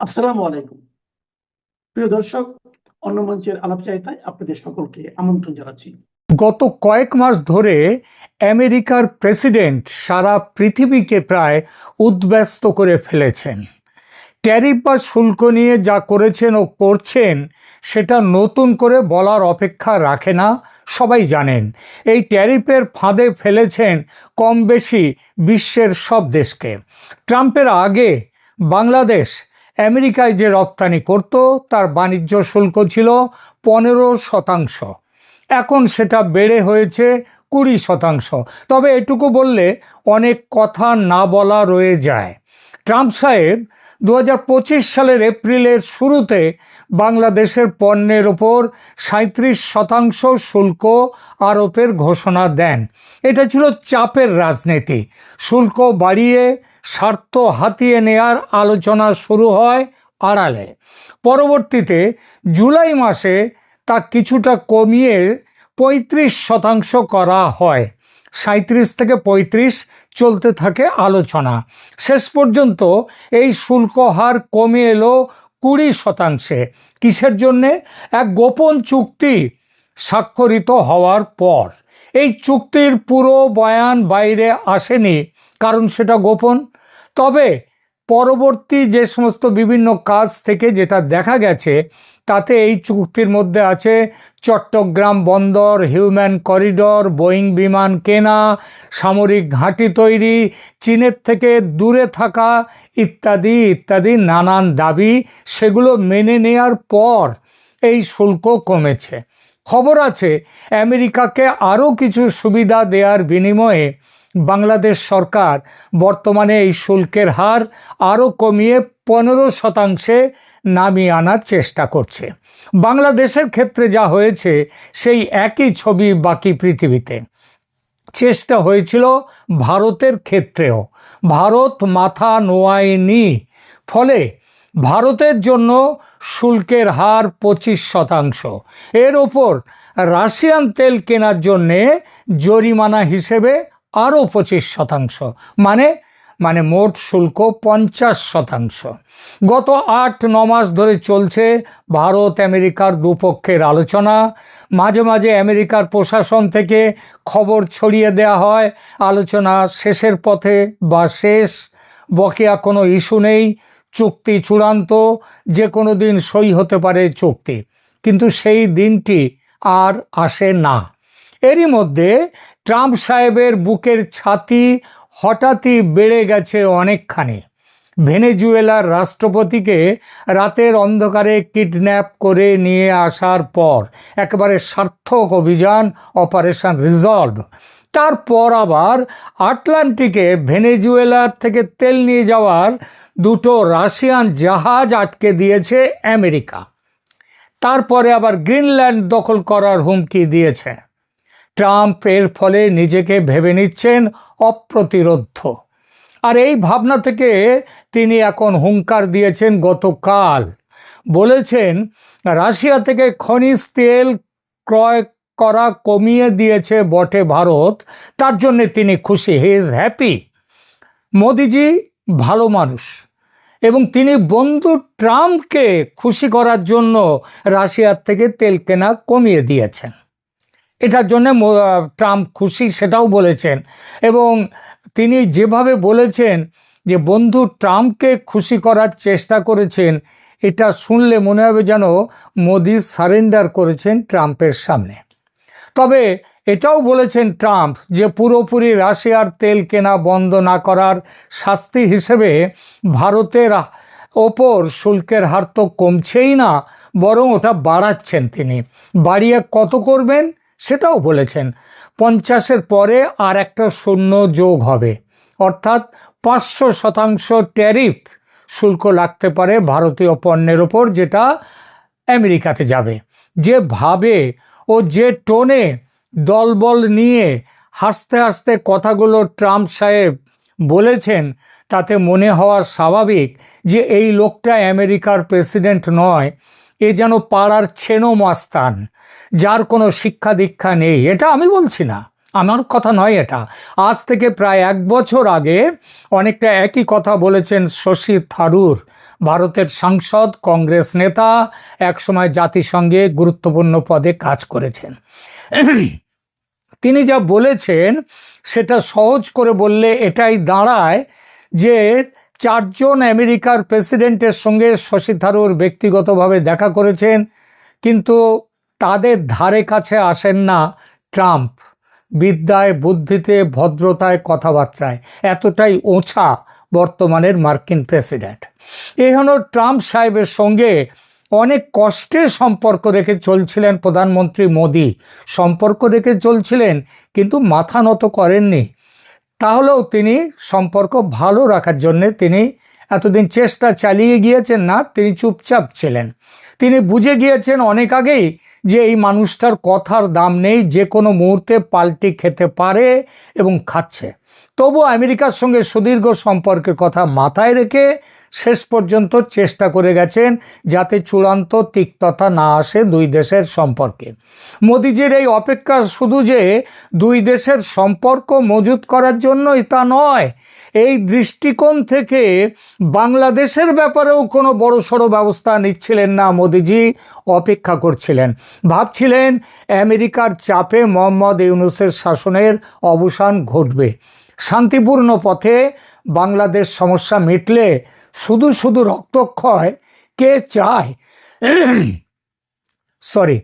আসসালামু আলাইকুম। প্রিয় দর্শক, অন্য মঞ্চের আলাপচারিতায় আপনাদের সকলকে আমন্ত্রণ জানাচ্ছি। গত কয়েক মাস ধরে আমেরিকার প্রেসিডেন্ট সারা পৃথিবীকে প্রায় উদ্ব্যস্ত করে ফেলেছেন। ট্যারিফ বা শুল্ক নিয়ে যা করেছেন ও করছেন, সেটা নতুন করে বলার অপেক্ষা রাখে না, সবাই জানেন। এই ট্যারিফের ফাঁদে ফেলেছেন কম বেশি বিশ্বের সব দেশকে। ট্রাম্পের আগে বাংলাদেশ আমেরিকায় যে রপ্তানি করত, তার বাণিজ্য শুল্ক ছিল পনেরো শতাংশ। এখন সেটা বেড়ে হয়েছে কুড়ি শতাংশ। তবে এটুকু বললে অনেক কথা না বলা রয়ে যায়। ট্রাম্প সাহেব দু হাজার পঁচিশ সালের এপ্রিলের শুরুতে বাংলাদেশের পণ্যের ওপর সাঁত্রিশ শতাংশ শুল্ক আরোপের ঘোষণা দেন। এটা ছিল চাপের রাজনীতি। শুল্ক বাড়িয়ে স্বার্থ হাতিয়ে নেয়ার আলোচনা শুরু হয় আড়ালে। পরবর্তীতে জুলাই মাসে তা কিছুটা কমিয়ে পঁয়ত্রিশ শতাংশ করা হয়। সাঁত্রিশ থেকে পঁয়ত্রিশ চলতে থাকে আলোচনা। শেষ পর্যন্ত এই শুল্ক হার কমে এলো কুড়ি শতাংশে। কিসের জন্যে? এক গোপন চুক্তি স্বাক্ষরিত হওয়ার পর। এই চুক্তির পুরো বয়ান বাইরে আসেনি। কারণ সেটা গোপন। তবে পরবর্তী যে সমস্ত বিভিন্ন কাজ থেকে যেটা দেখা গেছে, তাতে এই চুক্তির মধ্যে আছে চট্টগ্রাম বন্দর, হিউম্যান করিডর, বোয়িং বিমান কেনা, সামরিক ঘাঁটি তৈরি, চীনের থেকে দূরে থাকা ইত্যাদি ইত্যাদি নানান দাবি, সেগুলো মেনে নেয়ার পর এই শুল্ক কমেছে। খবর আছে, আমেরিকাকে আরও কিছু সুবিধা দেওয়ার বিনিময়ে বাংলাদেশ সরকার বর্তমানে এই শুল্কের হার আরও কমিয়ে পনেরো শতাংশে নামিয়ে আনার চেষ্টা করছে। বাংলাদেশের ক্ষেত্রে যা হয়েছে সেই একই ছবি বাকি পৃথিবীতে। চেষ্টা হয়েছিল ভারতের ক্ষেত্রেও। ভারত মাথা নোয়ায়নি। ফলে ভারতের জন্য শুল্কের হার পঁচিশ শতাংশ। এর ওপর রাশিয়ান তেল কেনার জন্যে জরিমানা হিসেবে আরও পঁচিশ শতাংশ। মানে মানে মোট শুল্ক পঞ্চাশ শতাংশ। গত আট, ন মাস ধরে চলছে ভারত আমেরিকার দুপক্ষের আলোচনা। মাঝে মাঝে আমেরিকার প্রশাসন থেকে খবর ছড়িয়ে দেওয়া হয়। আলোচনা শেষের পথে বা শেষ। বকেয়া কোনো ইস্যু নেই। চুক্তি চূড়ান্ত। যে কোনো দিন সই হতে পারে চুক্তি। কিন্তু সেই দিনটি আর আসে না। এরই মধ্যে ট্রাম্প সাহেবের বুকের ছাতি হঠাৎই বেড়ে গেছে অনেকখানি। ভেনেজুয়েলার রাষ্ট্রপতিকে রাতের অন্ধকারে কিডন্যাপ করে নিয়ে আসার পর একেবারে সার্থক অভিযান, অপারেশন রিজলভ। তারপর আবার আটলান্টিকে ভেনেজুয়েলার থেকে তেল নিয়ে যাওয়ার দুটো রাশিয়ান জাহাজ আটকে দিয়েছে আমেরিকা। তারপরে আবার গ্রিনল্যান্ড দখল করার হুমকি দিয়েছে। ট্রাম্প এর ফলে নিজেকে ভেবে নিচ্ছেন অপ্রতিরোধ্য। আর এই ভাবনা থেকে তিনি এখন হুঙ্কার দিয়েছেন গতকাল। বলেছেন, রাশিয়া থেকে খনিজ তেল ক্রয় করা কমিয়ে দিয়েছে বটে ভারত, তার জন্য তিনি খুশি। He is happy. মোদিজি ভালো মানুষ। এবং তিনি বন্ধু ট্রাম্পকে খুশি করার জন্য রাশিয়ার থেকে তেল কেনা কমিয়ে দিয়েছেন। এটার জন্য ট্রাম্প খুশি সেটাও বলেছেন। এবং তিনি যেভাবে বলেছেন যে বন্ধু ট্রাম্পকে খুশি করার চেষ্টা করেছেন, এটা শুনলে মনে হবে যেন মোদি সারেন্ডার করেছেন ট্রাম্পের সামনে। তবে এটাও বলেছেন ট্রাম্প যে পুরোপুরি রাশিয়ার তেল কেনা বন্ধ না করার শাস্তি হিসেবে ভারতের ওপর শুল্কের হার তো কমছেই না, বরং ওটা বাড়াচ্ছেন তিনি। বাড়িয়ে কত করবেন? সেটাও বলেছেন। পঞ্চাশের পরে আর একটা শূন্য যোগ হবে। অর্থাৎ পাঁচশো শতাংশ ট্যারিফ শুল্ক লাগতে পারে ভারতীয় পণ্যের ওপর, যেটা আমেরিকাতে যাবে। যে ভাবে ও যে টোনে দলবল নিয়ে হাসতে হাসতে কথাগুলো ট্রাম্প সাহেব বলেছেন, তাতে মনে হওয়া স্বাভাবিক যে এই লোকটা আমেরিকার প্রেসিডেন্ট নয়, এ যেন পাড়ার ছেনো মাস্তান যার কোনো শিক্ষা দীক্ষা নেই। এটা আমি বলছি না। আমার কথা নয় এটা। আজ থেকে প্রায় এক বছর আগে অনেকটা একই কথা বলেছেন শশী থারুর, ভারতের সাংসদ, কংগ্রেস নেতা, একসময় জাতিসংঘে গুরুত্বপূর্ণ পদে কাজ করেছেন। তিনি যা বলেছেন, সেটা সহজ করে বললে এটাই দাঁড়ায় যে চারজন আমেরিকার প্রেসিডেন্টের সঙ্গে শশী থারুর ব্যক্তিগতভাবে দেখা করেছেন, কিন্তু তাদের ধারে কাছে আসেন না ট্রাম্প। বিদ্যায়, বুদ্ধিতে, ভদ্রতায় কথাবার্তায়। এতটাই ওছা বর্তমানের মার্কিন প্রেসিডেন্ট। এই হলো ট্রাম্প সাহেবের সঙ্গে অনেক কষ্টে সম্পর্ক রেখে চলছিলেন প্রধানমন্ত্রী মোদি। সম্পর্ক রেখে চলছিলেন, কিন্তু মাথা নত করেননি। তাহলেও তিনি সম্পর্ক ভালো রাখার জন্যে তিনি এতদিন চেষ্টা চালিয়ে গিয়েছেন না, তিনি চুপচাপ ছিলেন। তিনি বুঝে গিয়েছেন অনেক আগেই যে এই মানুষটার কথার দাম নেই, যে কোনো মুহূর্তে পাল্টি খেতে পারে এবং খাচ্ছে। তবু আমেরিকার সঙ্গে সুদীর্ঘ সম্পর্কের কথা মাথায় রেখে শেষ পর্যন্ত চেষ্টা করে গেছেন যাতে চূড়ান্ত তিক্ততা না আসে দুই দেশের সম্পর্কে। মোদিজির এই অপেক্ষা শুধু যে দুই দেশের সম্পর্ক মজুত করার জন্যই তা নয় এই দৃষ্টিকোণ থেকে বাংলাদেশের ব্যাপারেও কোনো বড় সড়ো ব্যবস্থা নিচ্ছিলেন না মোদিজি, অপেক্ষা করছিলেন। ভাবছিলেন আমেরিকার চাপে মোহাম্মদ ইউনুসের শাসনের অবসান ঘটবে। শান্তিপূর্ণ পথে বাংলাদেশ সমস্যা মিটলে শুধু শুধু রক্তক্ষয় কে চায়? সরি,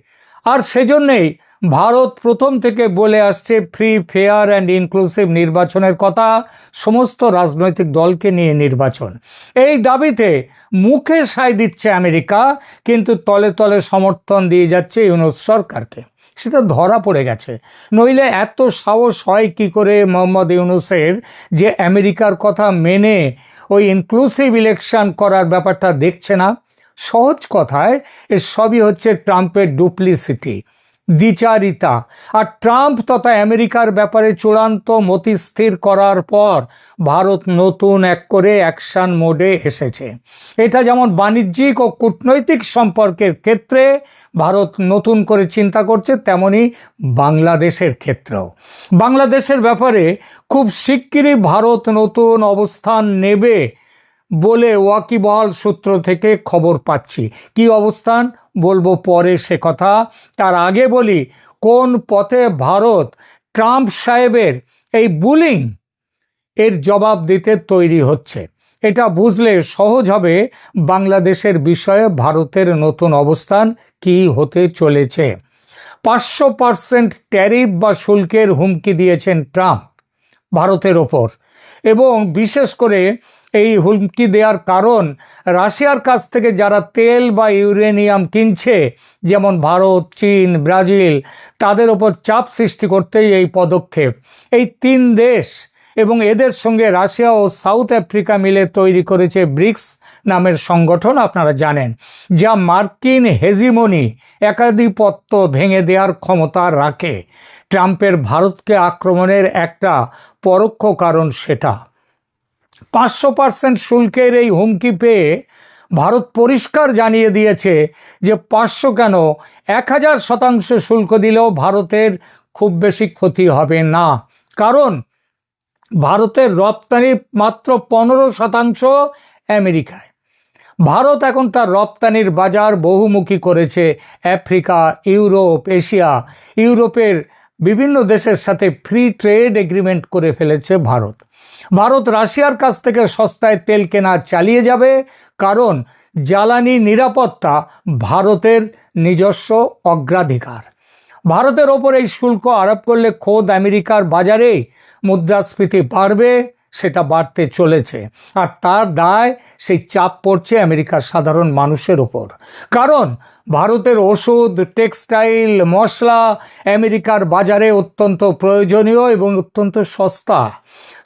আর সেজন্যেই ভারত প্রথম থেকে বলে আসছে ফ্রি, ফেয়ার অ্যান্ড ইনক্লুসিভ নির্বাচনের কথা। সমস্ত রাজনৈতিক দলকে নিয়ে নির্বাচন। এই দাবিতে মুখে সায় দিচ্ছে আমেরিকা, কিন্তু তলে তলে সমর্থন দিয়ে যাচ্ছে ইউনুস সরকারকে। সেটা ধরা পড়ে গেছে। নইলে এত সাহস হয় কি করে মোহাম্মদ ইউনুসের যে আমেরিকার কথা মেনে ওই ইনক্লুসিভ ইলেকশন করার ব্যাপারটা দেখছে না? সহজ কথায় এর সবই হচ্ছে ট্রাম্পের ডুপ্লিসিটি দ্বিচারিতা। আর ট্রাম্প তথা আমেরিকার ব্যাপারে চূড়ান্ত মতি স্থির করার পর ভারত নতুন এক করে অ্যাকশন মোডে এসেছে। এটা যেমন বাণিজ্যিক ও কূটনৈতিক সম্পর্কের ক্ষেত্রে ভারত নতুন করে চিন্তা করছে, তেমনি বাংলাদেশের ক্ষেত্রেও। বাংলাদেশের ব্যাপারে খুব শিগগিরই ভারত নতুন অবস্থান নেবে বলে ওয়াকিবহাল সূত্র থেকে খবর পাচ্ছি। কি অবস্থান? বলব পরে সে কথা। তার আগে বলি, কোন পথে ভারত ট্রাম্প সাহেবের এই বুলিং এর জবাব দিতে তৈরি হচ্ছে? এটা বুঝলে সহজ হবে বাংলাদেশের বিষয়ে ভারতের নতুন অবস্থান কি হতে চলেছে। পাঁচশো পার্সেন্ট ট্যারিফ বা শুল্কের হুমকি দিয়েছেন ট্রাম্প ভারতের ওপর। এবং বিশেষ করে এই হুমকি দেওয়ার কারণ রাশিয়ার কাছ থেকে যারা তেল বা ইউরেনিয়াম কিনছে, যেমন ভারত, চীন, ব্রাজিল, তাদের ওপর চাপ সৃষ্টি করতেই এই পদক্ষেপ। এই তিন দেশ এবং এদের সঙ্গে রাশিয়া ও সাউথ আফ্রিকা মিলে তৈরি করেছে ব্রিক্স নামের সংগঠন, আপনারা জানেন, যা মার্কিন হেজিমনি একাধিপত্য ভেঙে দেওয়ার ক্ষমতা রাখে। ট্রাম্পের ভারতকে আক্রমণের একটা পরোক্ষ কারণ সেটা। পাঁচশো পার্সেন্ট শুল্কের এই হুমকি পেয়ে ভারত পরিষ্কার জানিয়ে দিয়েছে যে পাঁচশো কেন এক হাজার শতাংশ শুল্ক দিলেও ভারতের খুব বেশি ক্ষতি হবে না। কারণ ভারতের রপ্তানি মাত্র পনেরো শতাংশ আমেরিকায়। ভারত এখন তার রপ্তানির বাজার বহুমুখী করেছে আফ্রিকা, ইউরোপ, এশিয়া, ইউরোপের বিভিন্ন দেশের সাথে ফ্রি ট্রেড এগ্রিমেন্ট করে ফেলেছে ভারত। ভারত রাশিয়ার কাছ থেকে সস্তায় তেল কেনা চালিয়ে যাবে, কারণ জ্বালানি নিরাপত্তা ভারতের নিজস্ব অগ্রাধিকার। ভারতের ওপর এই শুল্ক আরোপ করলে খোদ আমেরিকার বাজারে মুদ্রাস্ফীতি বাড়বে, সেটা বাড়তে চলেছে। আর তার দায়, সেই চাপ পড়ছে আমেরিকার সাধারণ মানুষের ওপর। কারণ ভারতের ওষুধ, টেক্সটাইল, মশলা আমেরিকার বাজারে অত্যন্ত প্রয়োজনীয় এবং অত্যন্ত সস্তা।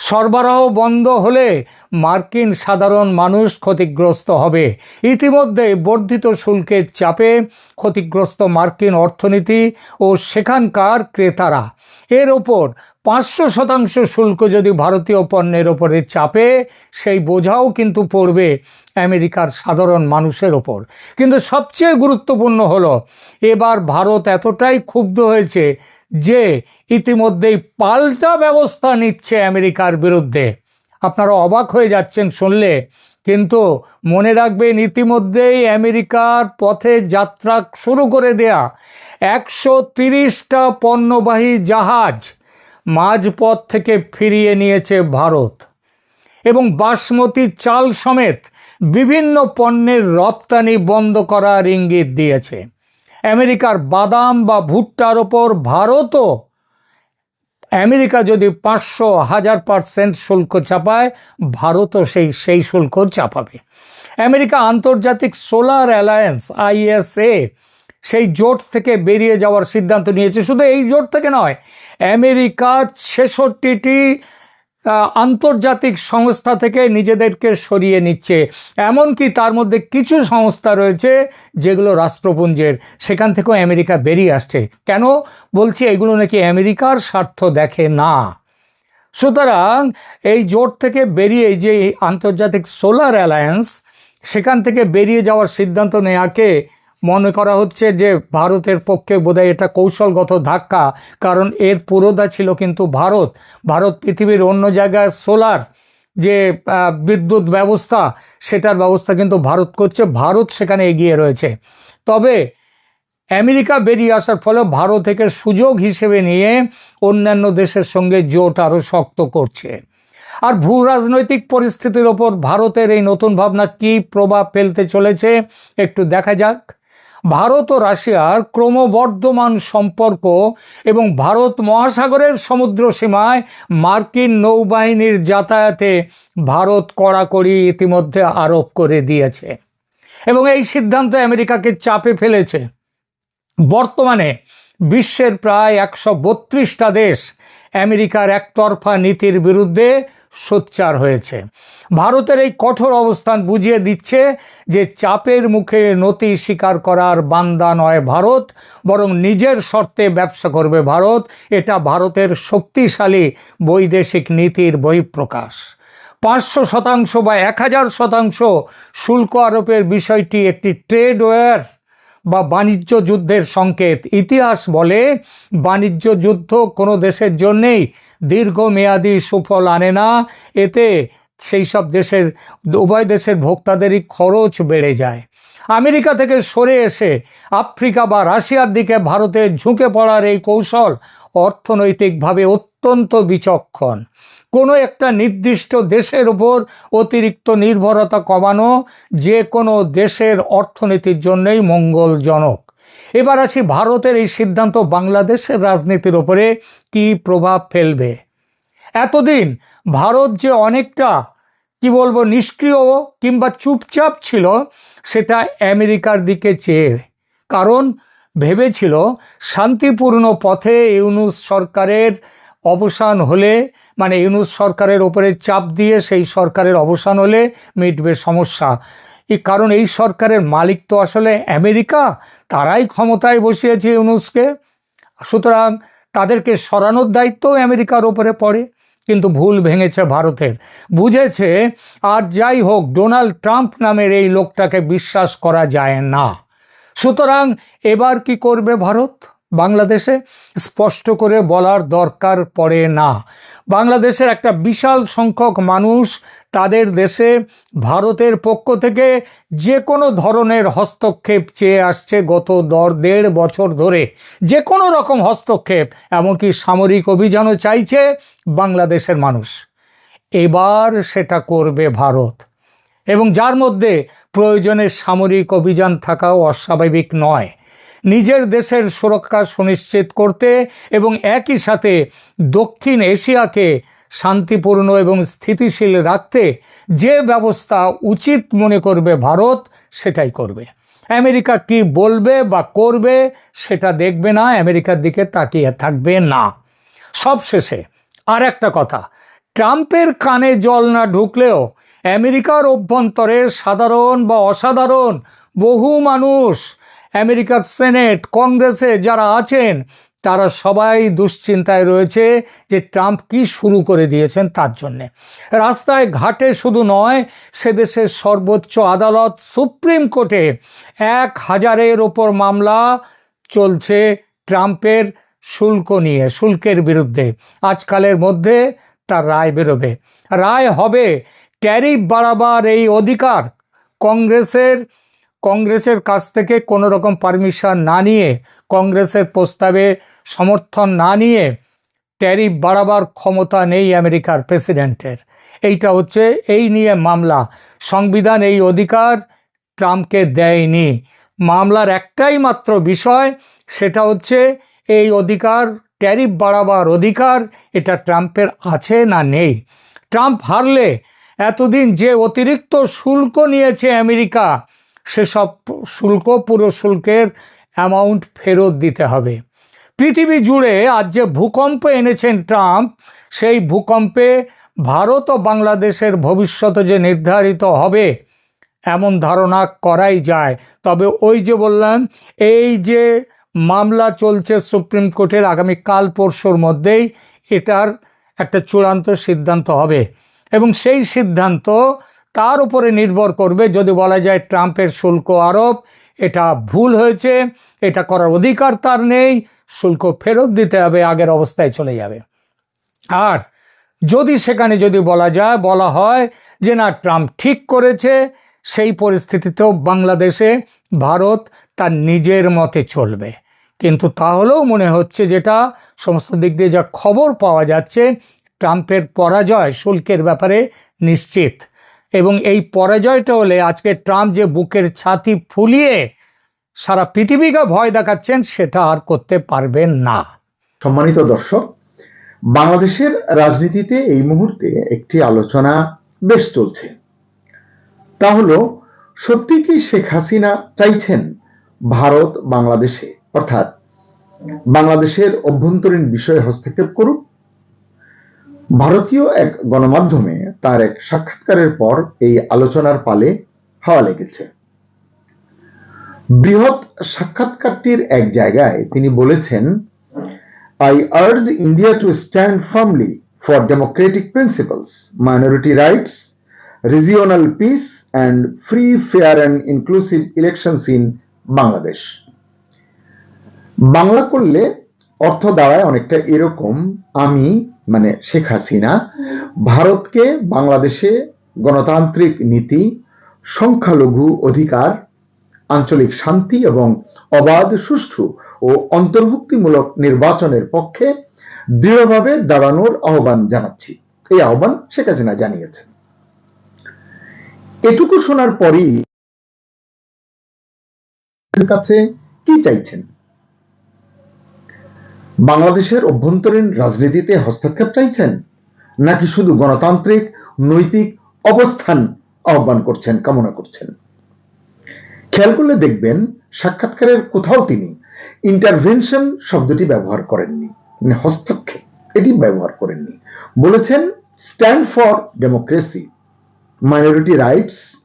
সরবরাহ বন্ধ হলে মার্কিন সাধারণ মানুষ ক্ষতিগ্রস্ত হবে। ইতিমধ্যে বর্ধিত শুল্কের চাপে ক্ষতিগ্রস্ত মার্কিন অর্থনীতি ও সেখানকার ক্রেতারা। এর ওপর পাঁচশো শতাংশ শুল্ক যদি ভারতীয় পণ্যের ওপরে চাপে, সেই বোঝাও কিন্তু পড়বে আমেরিকার সাধারণ মানুষের ওপর। কিন্তু সবচেয়ে গুরুত্বপূর্ণ হলো, এবার ভারত এতটাই ক্ষুব্ধ হয়েছে যে ইতিমধ্যেই পাল্টা ব্যবস্থা নিচ্ছে আমেরিকার বিরুদ্ধে। আপনারা অবাক হয়ে যাচ্ছেন শুনলে। কিন্তু মনে রাখবেন, ইতিমধ্যেই আমেরিকার পথে যাত্রা শুরু করে দেয়া একশো তিরিশটা পণ্যবাহী জাহাজ মাঝপথ থেকে ফিরিয়ে নিয়েছে ভারত। এবং বাসমতি চাল সমেত বিভিন্ন পণ্যের রপ্তানি বন্ধ করার ইঙ্গিত দিয়েছে। আমেরিকার বাদাম বা ভুট্টার ওপর ভারতও আমেরিকা যদি পাঁচশো হাজার পার্সেন্ট শুল্ক চাপায়, ভারতও সেই সেই শুল্ক চাপাবে। আমেরিকা আন্তর্জাতিক সোলার অ্যালায়েন্স, আইএসএ, সেই জোট থেকে বেরিয়ে যাওয়ার সিদ্ধান্ত নিয়েছে। শুধু এই জোট থেকে নয় আমেরিকা ছেষট্টিটি আন্তর্জাতিক সংস্থা থেকে নিজেদেরকে সরিয়ে নিচ্ছে। এমনকি তার মধ্যে কিছু সংস্থা রয়েছে যেগুলো রাষ্ট্রপুঞ্জের। সেখান থেকেও আমেরিকা বেরিয়ে আসছে। কেন? বলছি এগুলো নাকি আমেরিকার স্বার্থ দেখে না। সুতরাং এই জোট থেকে বেরিয়ে যে আন্তর্জাতিক সোলার অ্যালায়েন্স, সেখান থেকে বেরিয়ে যাওয়ার সিদ্ধান্ত নেওয়াকে মনে করা হচ্ছে যে ভারতের পক্ষে বোধহয় এটা কৌশলগত ধাক্কা, কারণ এর পুরোদা ছিল কিন্তু ভারত। ভারত পৃথিবীর অন্য জায়গায় সোলার যে বিদ্যুৎ ব্যবস্থা, সেটার ব্যবস্থা কিন্তু ভারত করছে। ভারত সেখানে এগিয়ে রয়েছে। তবে আমেরিকা বেরিয়ে আসার ফলে ভারত থেকে সুযোগ হিসেবে নিয়ে অন্যান্য দেশের সঙ্গে জোট আরও শক্ত করছে। আর ভূ রাজনৈতিক পরিস্থিতির ওপর ভারতের এই নতুন ভাবনা কী প্রভাব ফেলতে চলেছে, একটু দেখা যাক। ভারত ও রাশিয়ার ক্রমবর্ধমান সম্পর্ক এবং ভারত মহাসাগরের সমুদ্র সীমায় মার্কিন নৌবাহিনীর যাতায়াতে ভারত কড়াকড়ি ইতিমধ্যে আরোপ করে দিয়েছে এবং এই সিদ্ধান্ত আমেরিকাকে চাপে ফেলেছে। বর্তমানে বিশ্বের প্রায় একশো বত্রিশটা দেশ আমেরিকার একতরফা নীতির বিরুদ্ধে সোচ্চার হয়েছে। ভারতের এই কঠোর অবস্থান বুঝিয়ে দিচ্ছে যে চাপের মুখে নতি স্বীকার করার বান্দা নয় ভারত, বরং নিজের শর্তে ব্যবসা করবে ভারত। এটা ভারতের শক্তিশালী বৈদেশিক নীতির বহিঃপ্রকাশ। পাঁচশো শতাংশ বা এক হাজার শতাংশ শুল্ক আরোপের বিষয়টি একটি ট্রেড ওয়ার বা বাণিজ্য যুদ্ধের সংকেত। ইতিহাস বলে, বাণিজ্য যুদ্ধ কোনো দেশের জন্যেই দীর্ঘমেয়াদী সুফল আনে না। এতে সেই সব দেশের, উভয় দেশের ভোক্তাদেরই খরচ বেড়ে যায়। আমেরিকা থেকে সরে এসে আফ্রিকা বা রাশিয়ার দিকে ভারতে ঝুঁকে পড়ার এই কৌশল অর্থনৈতিকভাবে অত্যন্ত বিচক্ষণ। কোনো একটা নির্দিষ্ট দেশের উপর অতিরিক্ত নির্ভরতা কমানো যে কোনো দেশের অর্থনীতির জন্যই মঙ্গলজনক। এবার আসি ভারতের এই সিদ্ধান্ত বাংলাদেশের রাজনীতির ওপরে কী প্রভাব ফেলবে? এতদিন ভারত যে অনেকটা, কি বলব, নিষ্ক্রিয় কিংবা চুপচাপ ছিল, সেটা আমেরিকার দিকে চেয়ে। কারণ ভেবেছিল শান্তিপূর্ণ পথে ইউনুস সরকারের অবসান হলে মানে ইউনুস সরকারের ওপরে চাপ দিয়ে সেই সরকারের অবসান হলে মিটবে সমস্যা। কারণ এই সরকারের মালিক তো আসলে আমেরিকা, তারাই ক্ষমতায় বসিয়েছে ইউনুসকে। সুতরাং তাদেরকে সরানোর দায়িত্ব আমেরিকার ওপরে পড়ে, কিন্তু ভুল ভেঙেছে ভারতের। বুঝেছে, আর যাই হোক, ডোনাল্ড ট্রাম্প নামের এই লোকটাকে বিশ্বাস করা যায় না। সুতরাং এবার কি করবে ভারত বাংলাদেশে? স্পষ্ট করে বলার দরকার পড়ে না। বাংলাদেশের একটা বিশাল সংখ্যক মানুষ তাদের দেশে ভারতের পক্ষ থেকে যে কোনো ধরনের হস্তক্ষেপ চেয়ে আসছে গত দর দেড় বছর ধরে। যে কোনো রকম হস্তক্ষেপ, এমনকি সামরিক অভিযানও চাইছে বাংলাদেশের মানুষ। এবার সেটা করবে ভারত। এবং যার মধ্যে প্রয়োজনে সামরিক অভিযান থাকাও অস্বাভাবিক নয়। নিজের দেশের সুরক্ষা সুনিশ্চিত করতে এবং একই সাথে দক্ষিণ এশিয়াকে শান্তিপূর্ণ এবং স্থিতিশীল রাখতে যে ব্যবস্থা উচিত মনে করবে ভারত, সেটাই করবে। আমেরিকা কি বলবে বা করবে, সেটা দেখবে না, আমেরিকার দিকে তাকিয়ে থাকবে না। সবশেষে আর একটা কথা, ট্রাম্পের কানে জল না ঢুকলেও আমেরিকার অভ্যন্তরে সাধারণ বা অসাধারণ বহু মানুষ আমেরিকার সেনেট, কংগ্রেসে যারা আছেন, তারা সবাই দুশ্চিন্তায় রয়েছে যে ট্রাম্প কি শুরু করে দিয়েছেন তার জন্যে। রাস্তায় ঘাটে শুধু নয়, সে দেশের সর্বোচ্চ আদালত, সুপ্রিম কোর্টে এক হাজারের ওপর মামলা চলছে ট্রাম্পের শুল্ক নিয়ে, শুল্কের বিরুদ্ধে। আজকালের মধ্যে তার রায় বেরোবে। রায় হবে, ট্যারিফ বাড়াবার এই অধিকার কংগ্রেসের কংগ্রেসের কাছ থেকে কোনো রকম পারমিশন না নিয়ে, কংগ্রেসের প্রস্তাবে সমর্থন না নিয়ে ট্যারিফ বাড়াবার ক্ষমতা নেই আমেরিকার প্রেসিডেন্টের। এইটা হচ্ছে, এই নিয়ে মামলা। সংবিধান এই অধিকার ট্রাম্পকে দেয়নি। মামলার একটাই মাত্র বিষয়, সেটা হচ্ছে এই অধিকার ট্যারিফ বাড়াবার অধিকার, এটা ট্রাম্পের আছে না নেই। ট্রাম্প হারলে এতদিন যে অতিরিক্ত শুল্ক নিয়েছে আমেরিকা সেসব শুল্ক পুরো শুল্কের অ্যামাউন্ট ফেরত দিতে হবে। পৃথিবী জুড়ে আজ যে ভূকম্প এনেছেন ট্রাম্প, সেই ভূকম্পে ভারত ও বাংলাদেশের ভবিষ্যৎ যে নির্ধারিত হবে, এমন ধারণা করাই যায়। তবে ওই যে বললাম, এই যে মামলা চলছে সুপ্রিম কোর্টের আগামী কাল পরশুর মধ্যেই, এটার একটা চূড়ান্ত সিদ্ধান্ত হবে। এবং সেই সিদ্ধান্ত তার উপরে নির্ভর করবে? যদি বলা যায় ট্রাম্পের শুল্ক আরোপ, এটা ভুল হয়েছে, এটা করার অধিকার তার নেই, শুল্ক ফেরত দিতে হবে, আগের অবস্থায় চলে যাবে। আর যদি সেখানে যদি বলা যায়, বলা হয় যে না, ট্রাম্প ঠিক করেছে, সেই পরিস্থিতিতেও বাংলাদেশে ভারত তার নিজের মতে চলবে। কিন্তু তাহলেও মনে হচ্ছে যেটা, সমস্ত দিক দিয়ে যা খবর পাওয়া যাচ্ছে, ট্রাম্পের পরাজয় শুল্কের ব্যাপারে নিশ্চিত। এবং এই পরাজয়টা হলে আজকে ট্রাম্প যে বুকের ছাতি ফুলিয়ে সারা পৃথিবীকে ভয় দেখাচ্ছেন, সেটা আর করতে পারবেন না। সম্মানিত দর্শক, বাংলাদেশের রাজনীতিতে এই মুহূর্তে একটি আলোচনা বেশ চলছে। তা হলো, সত্যি কি শেখ হাসিনা চাইছেন ভারত বাংলাদেশে? অর্থাৎ বাংলাদেশের অভ্যন্তরীণ বিষয়ে হস্তক্ষেপ করুক ভারতীয় এক গণমাধ্যমে তার এক সাক্ষাৎকারের পর এই আলোচনার পালে হাওয়া লেগেছে। বৃহৎ সাক্ষাৎকারটির এক জায়গায় তিনি বলেছেন I urge India to stand firmly for democratic principles minority rights regional peace and free fair and inclusive elections in Bangladesh Bangla করলে অর্থ দাঁড়ায় অনেকটা এরকম, আমি মানে শেখ হাসিনা, ভারতকে বাংলাদেশে গণতান্ত্রিক নীতি, সংখ্যালঘু অধিকার, আঞ্চলিক শান্তি এবং অবাধ, সুষ্ঠু ও অন্তর্ভুক্তিমূলক নির্বাচনের পক্ষে দৃঢ়ভাবে দাঁড়ানোর আহ্বান জানাচ্ছি। এই আহ্বান শেখ হাসিনা জানিয়েছেন। এটুকু শোনার পরই কাছে কি চাইছেন? বাংলাদেশের অভ্যন্তরীণ রাজনীতিতে হস্তক্ষেপ চাইছেন? নাকি শুধু গণতান্ত্রিক, নৈতিক অবস্থান আহ্বান করছেন, কামনা করছেন? খেয়াল করলে দেখবেন, সাক্ষাৎকারের কোথাও তিনি ইন্টারভেনশন শব্দটি ব্যবহার করেননি। মানে হস্তক্ষেপ, এটি ব্যবহার করেননি। বলেছেন stand for democracy minority rights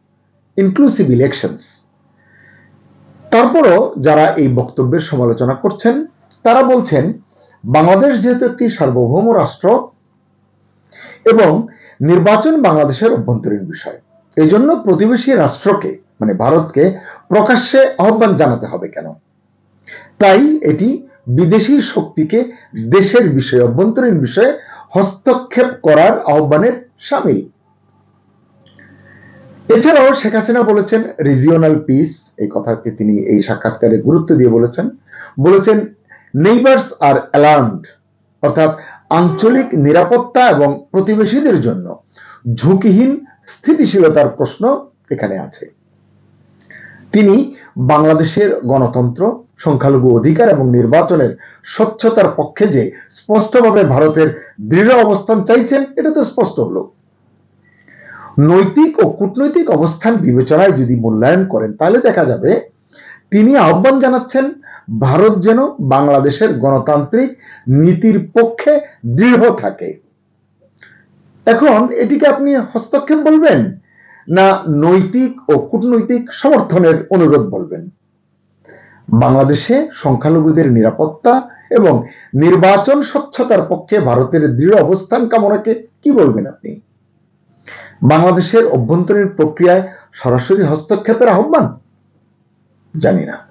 inclusive elections তারপরও যারা এই বক্তব্যের সমালোচনা করছেন তারা বলছেন, বাংলাদেশ যেহেতু একটি সার্বভৌম রাষ্ট্র এবং নির্বাচন বাংলাদেশের অভ্যন্তরীণ বিষয় এই জন্য প্রতিবেশী রাষ্ট্রকে মানে ভারতকে প্রকাশ্যে আহ্বান জানাতে হবে কেন? তাই এটি বিদেশি শক্তিকে দেশের বিষয়ে, অভ্যন্তরীণ বিষয়ে হস্তক্ষেপ করার আহ্বানের সামিল। এছাড়াও শেখ হাসিনা বলেছেন রিজিওনাল পিস এই কথাকে তিনি এই সাক্ষাৎকারে গুরুত্ব দিয়ে বলেছেন। বলেছেন নেইবার্স আর অ্যালার্মড অর্থাৎ আঞ্চলিক নিরাপত্তা এবং প্রতিবেশীদের জন্য ঝুঁকিহীন স্থিতিশীলতার প্রশ্ন এখানে আছে। তিনি বাংলাদেশের গণতন্ত্র, সংখ্যালঘু অধিকার এবং নির্বাচনের স্বচ্ছতার পক্ষে যে স্পষ্টভাবে ভারতের দৃঢ় অবস্থান চাইছেন, এটা তো স্পষ্ট হলো। নৈতিক ও কূটনৈতিক অবস্থান বিবেচনায় যদি মূল্যায়ন করেন, তাহলে দেখা যাবে তিনি আহ্বান জানাচ্ছেন ভারত যেন বাংলাদেশের গণতান্ত্রিক নীতির পক্ষে দৃঢ় থাকে। এখন এটিকে আপনি হস্তক্ষেপ বলবেন না নৈতিক ও কূটনৈতিক সমর্থনের অনুরোধ বলবেন? বাংলাদেশে সংখ্যালঘুদের নিরাপত্তা এবং নির্বাচন স্বচ্ছতার পক্ষে ভারতের দৃঢ় অবস্থান কামনাকে কি বলবেন আপনি? বাংলাদেশের অভ্যন্তরীণ প্রক্রিয়ায় সরাসরি হস্তক্ষেপের আহ্বান? জানি না।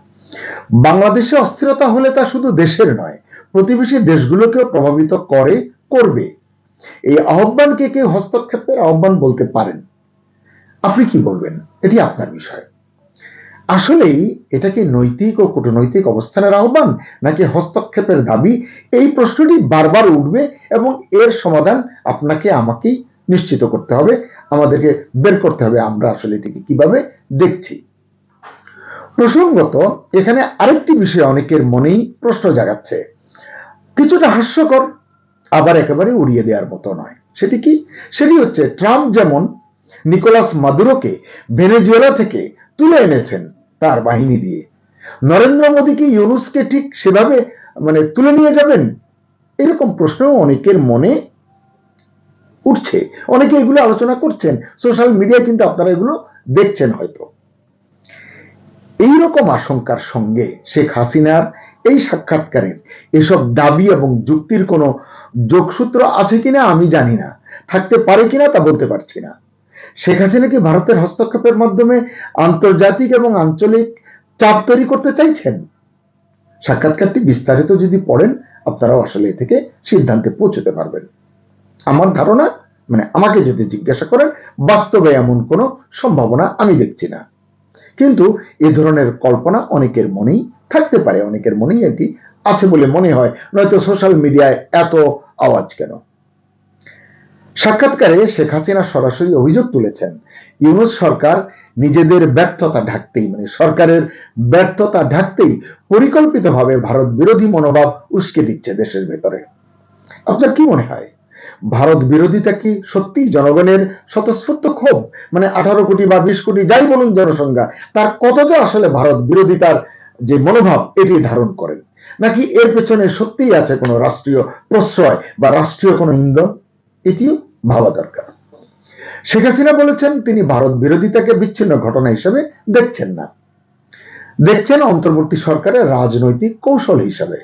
বাংলাদেশে অস্থিরতা হলে তা শুধু দেশের নয়, প্রতিবেশী দেশগুলোকেও প্রভাবিত করে, করবে। এই আহ্বানকে কেউ হস্তক্ষেপের আহ্বান বলতে পারেন। আপনি কি বলবেন? এটি আপনার বিষয়। আসলেই এটা কি নৈতিক ও কূটনৈতিক অবস্থানের আহ্বান, নাকি হস্তক্ষেপের দাবি? এই প্রশ্নটি বারবার উঠবে এবং এর সমাধান আপনাকে আমাকেই নিশ্চিত করতে হবে। আমাদেরকে বের করতে হবে। আমরা আসলে এটিকে কীভাবে দেখছি? প্রসঙ্গত, এখানে আরেকটি বিষয় অনেকের মনেই প্রশ্ন জাগাচ্ছে। কিছুটা হাস্যকর, আবার একেবারে উড়িয়ে দেওয়ার মতো নয়। সেটি কি? সেটি হচ্ছে, ট্রাম্প যেমন নিকোলাস মাদুরোকে ভেনেজুয়েলা থেকে তুলে এনেছেন তার বাহিনী দিয়ে, নরেন্দ্র মোদী কি ইউনুসকে ঠিক সেভাবে মানে তুলে নিয়ে যাবেন? এরকম প্রশ্ন অনেকের মনে উঠছে। অনেকে এগুলো আলোচনা করছেন। সোশ্যাল মিডিয়া কিন্তু আপনারা এগুলো দেখছেন হয়তো। এইরকম আশঙ্কার সঙ্গে শেখ হাসিনার এই সাক্ষাৎকারের এসব দাবি এবং যুক্তির কোনো যোগসূত্র আছে কিনা আমি জানি না। থাকতে পারে কিনা তা বলতে পারছি না। শেখ হাসিনা কি ভারতের হস্তক্ষেপের মাধ্যমে আন্তর্জাতিক এবং আঞ্চলিক চাপ তৈরি করতে চাইছেন? সাক্ষাৎকারটি বিস্তারিত যদি পড়েন, আপনারাও আসলে এ থেকে সিদ্ধান্তে পৌঁছতে পারবেন। আমার ধারণা মানে আমাকে যদি জিজ্ঞাসা করেন, বাস্তবে এমন কোনো সম্ভাবনা আমি দেখছি না। কিন্তু এ ধরনের কল্পনা অনেকের মনেই থাকতে পারে, অনেকের মনেই এটি আছে বলে মনে হয়। নয়তো সোশ্যাল মিডিয়ায় এত আওয়াজ কেন? সাক্ষাৎকারে শেখ হাসিনা সরাসরি অভিযোগ তুলেছেন, ইউনুস সরকার নিজেদের ব্যর্থতা ঢাকতেই মানে সরকারের ব্যর্থতা ঢাকতেই পরিকল্পিতভাবে ভারত বিরোধী মনোভাব উস্কে দিচ্ছে দেশের ভেতরে। আপনার কি মনে হয়? ভারত বিরোধিতা কি সত্যি জনগণের স্বতঃস্ফূর্ত ক্ষোভ? মানে আঠারো কোটি বা বিশ কোটি যাই বলুন জনসংখ্যা, তার কতটা আসলে ভারত বিরোধিতার যে মনোভাব, এটি ধারণ করেন নাকি এর পেছনে সত্যিই আছে কোনো রাষ্ট্রীয় প্রশ্রয় বা রাষ্ট্রীয় কোনো ইন্ধন এটিও ভাবা দরকার। শেখ হাসিনা বলেছেন তিনি ভারত বিরোধিতাকে বিচ্ছিন্ন ঘটনা হিসেবে দেখছেন না। দেখছেন অন্তর্বর্তী সরকারের রাজনৈতিক কৌশল হিসাবে।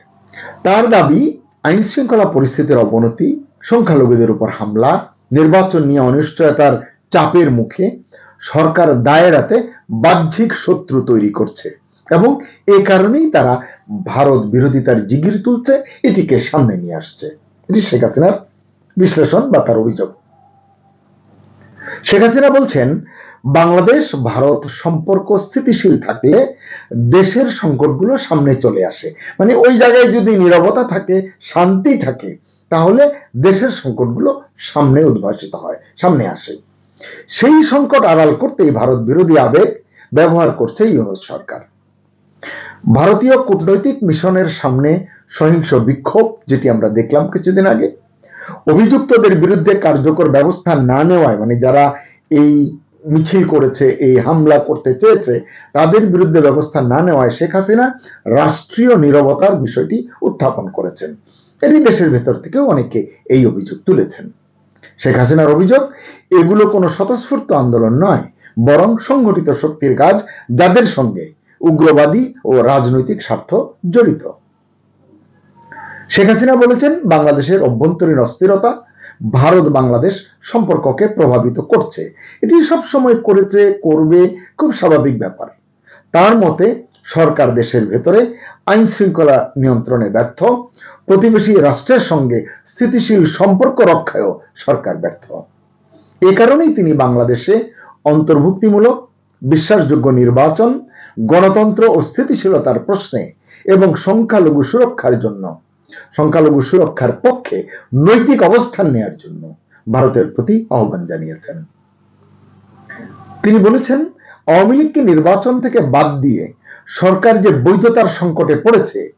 তার দাবি আইন শৃঙ্খলা পরিস্থিতির অবনতি সংখ্যালঘুদের উপর হামলা, নির্বাচন নিয়ে অনিশ্চয়তার চাপের মুখে সরকার দায়েরাতে বাহ্যিক শত্রু তৈরি করছে এবং এ কারণেই তারা ভারত বিরোধিতার জিগির তুলছে, এটিকে সামনে নিয়ে আসছে। এটি শেখ হাসিনার বিশ্লেষণ বা তার অভিযোগ। শেখ হাসিনা বলছেন, বাংলাদেশ, ভারত সম্পর্ক স্থিতিশীল থাকলে দেশের সংকটগুলো সামনে চলে আসে। মানে ওই জায়গায় যদি নিরবতা থাকে, শান্তি থাকে তাহলে দেশের সংকটগুলো সামনে উদ্ভাসিত হয়, সামনে আসে। সেই সংকট আড়াল করতেই ভারত বিরোধী আবেগ ব্যবহার করছে ইউনুস সরকার। ভারতীয় কূটনৈতিক মিশনের সামনে সহিংস বিক্ষোভ, যেটি আমরা দেখলাম কিছুদিন আগে, অভিযুক্তদের বিরুদ্ধে কার্যকর ব্যবস্থা না নেওয়ায় মানে যারা এই মিছিল করেছে, এই হামলা করতে চেয়েছে, তাদের বিরুদ্ধে ব্যবস্থা না নেওয়ায় শেখ হাসিনা রাষ্ট্রীয় নিরবতার বিষয়টি উত্থাপন করেছেন। এটি দেশের ভেতর থেকেও অনেকে এই অভিযোগ তুলেছেন। শেখ হাসিনার অভিযোগ, এগুলো কোনো স্বতঃস্ফূর্ত আন্দোলন নয়, বরং সংগঠিত শক্তির কাজ যাদের সঙ্গে উগ্রবাদী ও রাজনৈতিক স্বার্থ জড়িত। শেখ হাসিনা বলেছেন, বাংলাদেশের অভ্যন্তরীণ অস্থিরতা ভারত বাংলাদেশ সম্পর্ককে প্রভাবিত করছে। এটি সব সময় করেছে, করবে, খুব স্বাভাবিক ব্যাপার। তার মতে সরকার দেশের ভেতরে আইন শৃঙ্খলা নিয়ন্ত্রণে ব্যর্থ, প্রতিবেশী রাষ্ট্রের সঙ্গে স্থিতিশীল সম্পর্ক রক্ষায়ও সরকার ব্যর্থ। এ কারণেই তিনি বাংলাদেশে অন্তর্ভুক্তিমূলক, বিশ্বাসযোগ্য নির্বাচন, গণতন্ত্র ও স্থিতিশীলতার প্রশ্নে এবং সংখ্যালঘু সুরক্ষার জন্য, সংখ্যালঘু সুরক্ষার পক্ষে নৈতিক অবস্থান নেয়ার জন্য ভারতের প্রতি আহ্বান জানিয়েছেন। তিনি বলেছেন, আওয়ামী লীগকে নির্বাচন থেকে বাদ দিয়ে সরকার যে বৈধতার সংকটে পড়েছে,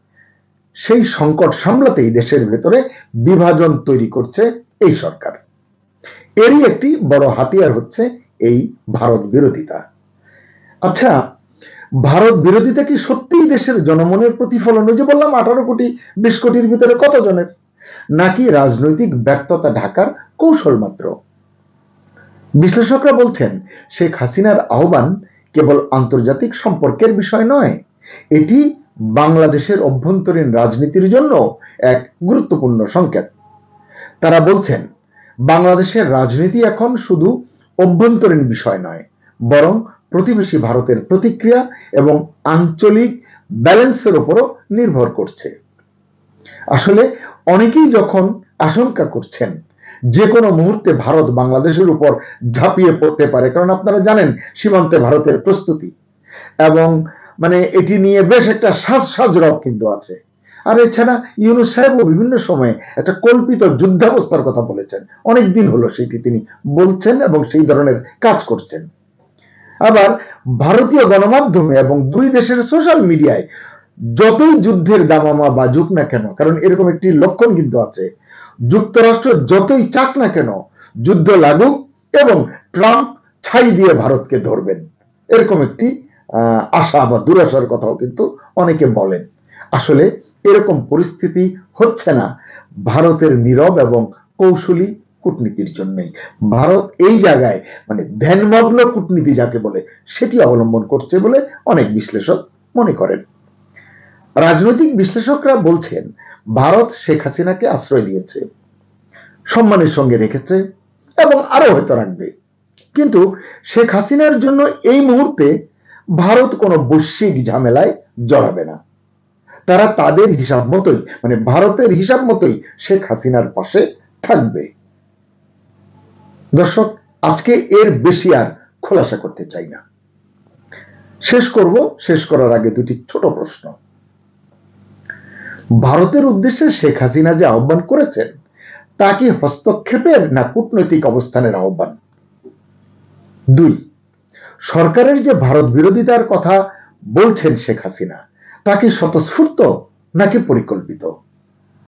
সেই সংকট সামলাতেই দেশের ভেতরে বিভাজন তৈরি করছে এই সরকার। এরই একটি বড় হাতিয়ার হচ্ছে এই ভারত বিরোধিতা। আচ্ছা ভারত বিরোধিতা কি সত্যিই দেশের জনমনের প্রতিফলন? ওই যে বললাম, আঠারো কোটি, বিশ কোটির ভিতরে কতজনের? নাকি রাজনৈতিক ব্যর্থতা ঢাকার কৌশল মাত্র বিশ্লেষকরা বলছেন, শেখ হাসিনার আহ্বান কেবল আন্তর্জাতিক সম্পর্কের বিষয় নয়, এটি বাংলাদেশের অভ্যন্তরীণ রাজনীতির জন্য এক গুরুত্বপূর্ণ সংকেত। তারা বলছেন, বাংলাদেশের রাজনীতি এখন শুধু অভ্যন্তরীণ বিষয় নয়, বরং প্রতিবেশী ভারতের প্রতিক্রিয়া এবং আঞ্চলিক ব্যালেন্সের উপরও নির্ভর করছে। আসলে অনেকেই যখন আশঙ্কা করছেন যে কোনো মুহূর্তে ভারত বাংলাদেশের উপর ঝাঁপিয়ে পড়তে পারে। কারণ আপনারা জানেন, সীমান্তে ভারতের প্রস্তুতি। এবং মানে এটি নিয়ে বেশ একটা সাজ সাজরব কিন্তু আছে। আর এছাড়া ইউনুস সাহেবও বিভিন্ন সময়ে একটা কল্পিত যুদ্ধাবস্থার কথা বলেছেন। অনেক দিন হলো সেটি তিনি বলছেন এবং সেই ধরনের কাজ করছেন। আবার ভারতীয় গণমাধ্যমে এবং দুই দেশের সোশ্যাল মিডিয়ায় যতই যুদ্ধের দামামা বাজুক না কেন, কারণ এরকম একটি লক্ষণ কিন্তু আছে যুক্তরাষ্ট্র যতই চাক না কেন, যুদ্ধ লাগুক এবং ট্রাম্প ছাই দিয়ে ভারতকে ধরবেন। এরকম একটি আশা বা দুরাশার কথাও কিন্তু অনেকে বলেন। আসলে এরকম পরিস্থিতি হচ্ছে না ভারতের নীরব এবং কৌশলী কূটনীতির জন্যই। ভারত এই জায়গায় মানে ধ্যানমগ্ন কূটনীতি যাকে বলে, সেটি অবলম্বন করছে বলে অনেক বিশ্লেষক মনে করেন। রাজনৈতিক বিশ্লেষকরা বলছেন, ভারত শেখ হাসিনাকে আশ্রয় দিয়েছে, সম্মানের সঙ্গে রেখেছে এবং আরও হয়তো রাখবে। কিন্তু শেখ হাসিনার জন্য এই মুহূর্তে ভারত কোনো বৈশ্বিক ঝামেলায় জড়াবে না। তারা তাদের হিসাব মতোই মানে ভারতের হিসাব মতোই শেখ হাসিনার পাশে থাকবে। দর্শক, আজকে এর বেশি আর খোলাসা করতে চাই না। শেষ করব, শেষ করার আগে দুটি ছোট প্রশ্ন। ভারতের উদ্দেশ্যে শেখ হাসিনা যে আহ্বান করেছেন, তা কি হস্তক্ষেপের না কূটনৈতিক অবস্থানের আহ্বান? দুই, সরকারের যে ভারত বিরোধিতার কথা বলছেন শেখ হাসিনা, তা কি স্বতঃস্ফূর্ত নাকি পরিকল্পিত?